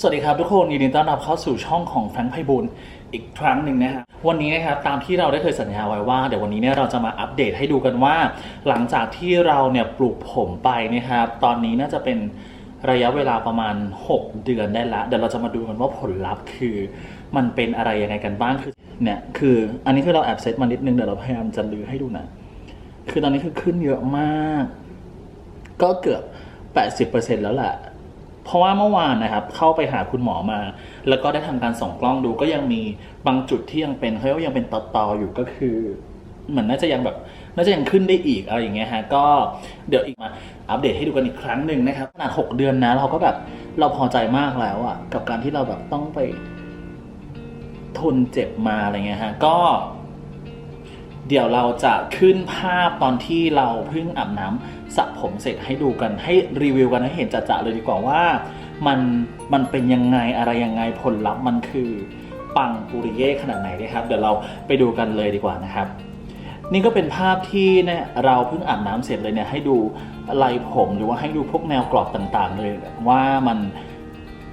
สวัสดีครับทุกคนยินดีต้อนรับเข้าสู่ช่องของแฟรงค์ไพบูลย์อีกครั้งหนึ่งนะฮะวันนี้นะครับตามที่เราได้เคยสัญญาไว้ว่าเดี๋ยววันนี้เนี่ยเราจะมาอัปเดตให้ดูกันว่า หลังจากที่เราเนี่ยปลูกผมไปนะครับตอนนี้น่าจะเป็นระยะเวลาประมาณ 6 เดือนได้ละเดี๋ยวเราจะมาดูกันว่าผลลัพธ์คือ มันเป็นอะไรยังไงกันบ้างคือเนี่ยคืออันนี้คือเราแอบเซตมานิดนึงเดี๋ยวเราพยายามจะลือให้ดูนะคือตอนนี้คือขึ้นเยอะมาก ก็เกือบ 80%แล้วแหละ เพราะว่าเมื่อวานนะครับเข้าไปหาคุณหมอมา แล้วก็ได้ทำการส่องกล้องดูก็ยังมีบางจุดที่ยังเป็นเขาเรียกว่ายังเป็นตอตอๆอยู่ก็คือเหมือนน่าจะยังแบบน่าจะยังขึ้นได้อีกอะไรอย่างเงี้ยฮะก็เดี๋ยวอีกมาอัปเดตให้ดูกันอีกครั้งหนึ่งนะครับขนาด 6 เดือนนะเราก็แบบเราพอใจมากแล้วอะกับการที่เราแบบต้องไปทนเจ็บมาอะไรเงี้ยฮะก็ เดี๋ยวเราจะขึ้นภาพตอนที่เราเพิ่งอาบน้ำสระผมเสร็จให้ดูกันให้รีวิวกันให้เห็นจะๆเลยดีกว่าว่า มันมันเป็นยังไงอะไรยังไงผลลัพธ์มันคือปังปุริเย่ขนาดไหนนะครับ เดี๋ยวเราไปดูกันเลยดีกว่านะครับ นี่ก็เป็นภาพที่เนี่ยเราเพิ่งอาบน้ำเสร็จเลยเนี่ยให้ดูลายผมหรือว่าให้ดูพวกแนวกรอบต่างๆ เลยว่ามัน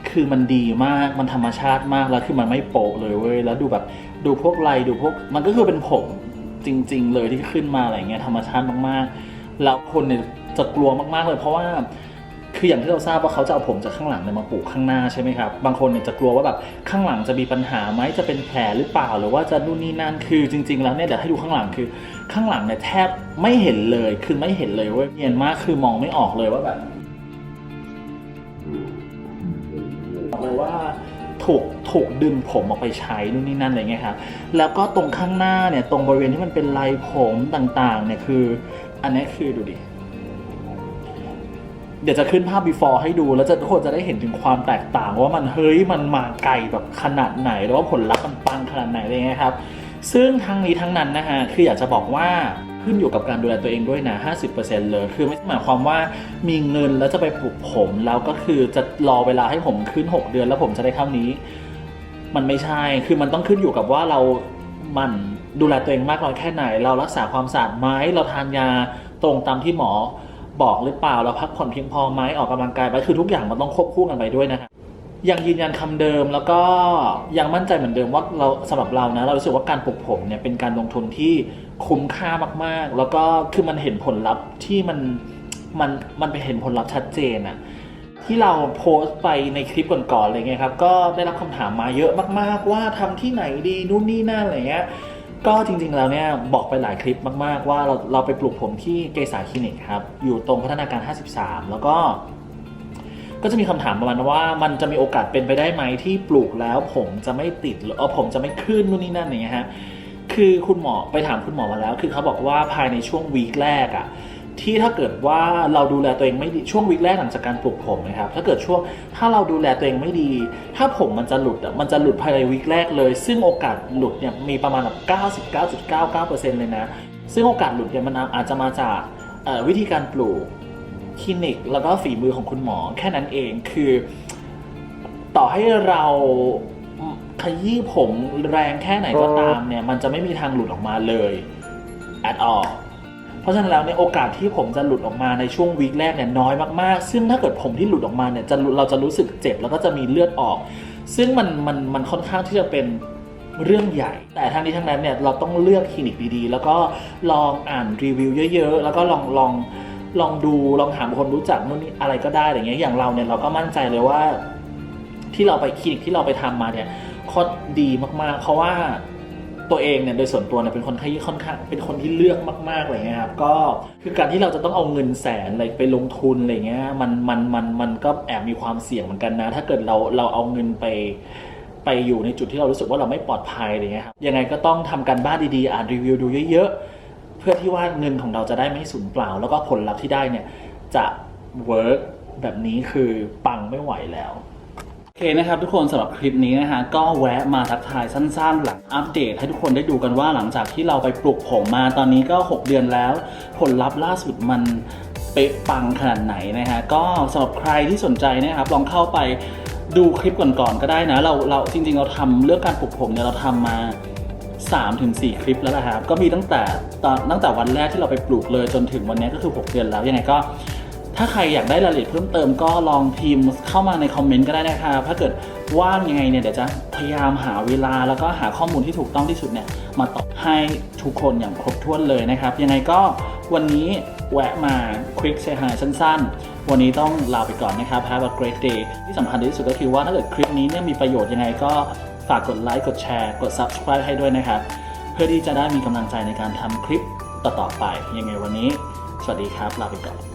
คือมันดีมาก มันธรรมชาติมากแล้วคือมันไม่โปะเลยเว้ย แล้วดูแบบดูพวกลายดูพวกมันก็คือเป็นผม จริง ๆ เลยที่ขึ้นมาอะไรเงี้ยธรรมชาติมากๆ แล้วคนเนี่ยจะกลัวมากๆเลย เพราะว่าคืออย่างที่เราทราบว่าเขาจะเอาผมจากข้างหลังเนี่ยมาปลูกข้างหน้าใช่ไหมครับบางคนเนี่ยจะกลัวว่าแบบข้างหลังจะมีปัญหาไหมจะเป็นแผลหรือเปล่าหรือว่าจะนู่นนี่นั่นคือจริง ๆ แล้วเนี่ยเดี๋ยวให้ดูข้างหลังคือ ข้างหลังเนี่ยแทบไม่เห็นเลยคือไม่เห็นเลยเว่าเนียนมากคือมองไม่ออกเลยว่าแบบ ถูกถูกดึงผมออกไปใช้นู่นนี่นั่นอะไรเงี้ยครับแล้วก็ตรงข้างหน้าเนี่ยตรงบริเวณที่มันเป็นลายผมต่างๆเนี่ยคือ อันนี้คือดูดิเดี๋ยวจะขึ้นภาพ before ให้ดู แล้วจะทุกคนจะได้เห็นถึงความแตกต่างว่ามันเฮ้ยมันมาไกลแบบขนาดไหน แล้วว่าผลลัพธ์มันปังขนาดไหนอะไรเงี้ยครับ ซึ่งทั้งนี้ทั้งนั้นนะฮะคืออยากจะบอกว่า ขึ้นอยู่กับการดูแลตัวเองด้วยนะ 50%เลย คือไม่ใช่หมายความว่ามีเงินแล้วจะไปปลูกผมแล้วก็คือจะรอเวลาให้ผมขึ้น 6 เดือนแล้วผมจะได้เท่านี้ มันไม่ใช่ คือมันต้องขึ้นอยู่กับว่าเรามันดูแลตัวเองมากน้อยแค่ไหน เรารักษาความสะอาดไหมเราทานยาตรงตามที่หมอบอกหรือเปล่า เราพักผ่อนเพียงพอไหมออกกำลังกายไปคือทุกอย่างมันต้องควบคู่กันไปด้วยนะฮะ ยังยืนยันคำเดิมแล้วก็ยังมั่นใจเหมือนเดิมว่าเราสำหรับเรานะเรารู้สึกว่าการปลูกผมเนี่ยเป็นการลงทุนที่คุ้มค่ามากๆ แล้วก็คือมันเห็นผลลัพธ์ที่มันมันมันไปเห็นผลลัพธ์ชัดเจนอะที่เราโพสต์ไปในคลิปก่อนๆอะไรเงี้ยครับก็ได้รับคำถามมาเยอะมาก ๆ ว่าทำที่ไหนดีนู่นนี่นั่นอะไรเงี้ยก็จริงๆแล้วเนี่ยบอกไปหลายคลิปมาก ๆ ว่าเราเราไปปลูกผมที่เกษาคลินิกครับอยู่ตรงพัฒนาการ 53 แล้วก็ ก็จะมีคำถามประมาณว่ามันจะมีโอกาสเป็นไปได้ไหมที่ปลูกแล้ว ผมจะไม่ติดหรืออผมจะไม่ขึ้นนู่นนี่นั่นอย่างเงี้ยฮะคือคุณหมอไปถามคุณหมอมาแล้ว คือเขาบอกว่าภายในช่วงวีคแรกอะที่ถ้าเกิดว่าเราดูแลตัวเองไม่ดีช่วงวีคแรกหลังจากการปลูกผมนะครับ ถ้าเกิดช่วงถ้าเราดูแลตัวเองไม่ดี ถ้าผมมันจะหลุดอะมันจะหลุดภายในวีคแรกเลย ซึ่งโอกาสหลุดเนี่ยมีประมาณแบบ99.99%เลยนะ ซึ่งโอกาสหลุดเนี่ยมันอาจจะมาจากวิธีการปลูก คลินิก แล้วก็ฝีมือของคุณหมอแค่นั้นเองคือ ต่อให้เราขยี้ผมแรงแค่ไหนก็ตามเนี่ย มันจะไม่มีทางหลุดออกมาเลย at all เพราะฉะนั้นแล้วเนี่ยโอกาสที่ผมจะหลุดออกมาในช่วงวีคแรกเนี่ยน้อยมากๆ ซึ่งถ้าเกิดผมที่หลุดออกมาเนี่ยจะเราจะรู้สึกเจ็บแล้วก็จะมีเลือดออก ซึ่งมันมันมันค่อนข้างที่จะเป็นเรื่องใหญ่ แต่ทั้งนี้ทั้งนั้นเนี่ยเราต้องเลือกคลินิกดีๆ แล้วก็ลองอ่านรีวิวเยอะ ๆ แล้วก็ลองลอง ลองดูลองถามคนรู้จักนู่นนี่อะไรก็ได้อะไรเงี้ยอย่างเราเนี่ยเราก็มั่นใจเลยว่า ที่เราไปคลินิกที่เราไปทำมาเนี่ยคตรดีมากๆ เพราะว่าตัวเองเนี่ยโดยส่วนตัวเนี่ยเป็นคนที่ค่อนข้างเป็นคนที่เลือกมากๆอะไรเงี้ยครับก็คือการที่เราจะต้องเอาเงินแสนอะไรไปลงทุนอะไรเงี้ยมันมันมันมันก็แอบมีความเสี่ยงเหมือนกันนะ ถ้าเกิดเราเราเอาเงินไปไปอยู่ในจุดที่เรารู้สึกว่าเราไม่ปลอดภัยอะไรเงี้ยครับยังไงก็ต้องทำการบ้านดีๆ อ่านรีวิวดูเยอะๆ เพื่อที่ว่าเงินของเราจะได้ไม่สูญเปล่า แล้วก็ผลลัพธ์ที่ได้เนี่ยจะเวิร์กแบบนี้คือปังไม่ไหวแล้วโอเคนะครับทุกคนสำหรับคลิปนี้นะฮะก็แวะมาทักทายสั้นๆ หลังอัปเดตให้ทุกคนได้ดูกันว่าหลังจากที่เราไปปลูกผมมาตอนนี้ก็ 6 เดือนแล้ว ผลลัพธ์ล่าสุดมันเป๊ะปังขนาดไหนนะฮะก็สำหรับใครที่สนใจนะครับลองเข้าไปดูคลิปก่อนๆก็ได้นะ เราเราจริงๆเราทำเรื่องการปลูกผมเนี่ยเราทำมา 3ถึงคลิปแล้วนะครับ ก็มีตั้งแต่ตอนตั้งแต่วันแรกที่เราไปปลูกเลยจนถึงวันนี้ก็คือ 6 เดือนแล้ว ยังไงก็ ถ้าใครอยากได้รายละเอียดเพิ่มเติมก็ลองพิมพ์เข้ามาในคอมเมนต์ก็ได้นะครับถ้าเกิดว่างยังไงเนี่ยเดี๋ยวจะพยายามหาเวลาแล้วก็หาข้อมูลที่ถูกต้องที่สุดเนี่ยมาตอบให้ทุกคนอย่างครบถ้วนเลยนะครับ ยังไงก็วันนี้แวะมา quick say hi สั้นๆ วันนี้ต้องลาไปก่อนนะครับ Have a great day ที่สำคัญที่สุดก็คือว่าถ้าเกิดคลิปนี้เนี่ยมีประโยชน์ยังไงก็ากกดไลค์กดแชร์กด subscribe ให้ด้วยนะครับ เพื่อที่จะได้มีกำลังใจในการทำคลิปต่อๆไป ยังไงวันนี้ สวัสดีครับ ลาไปก่อน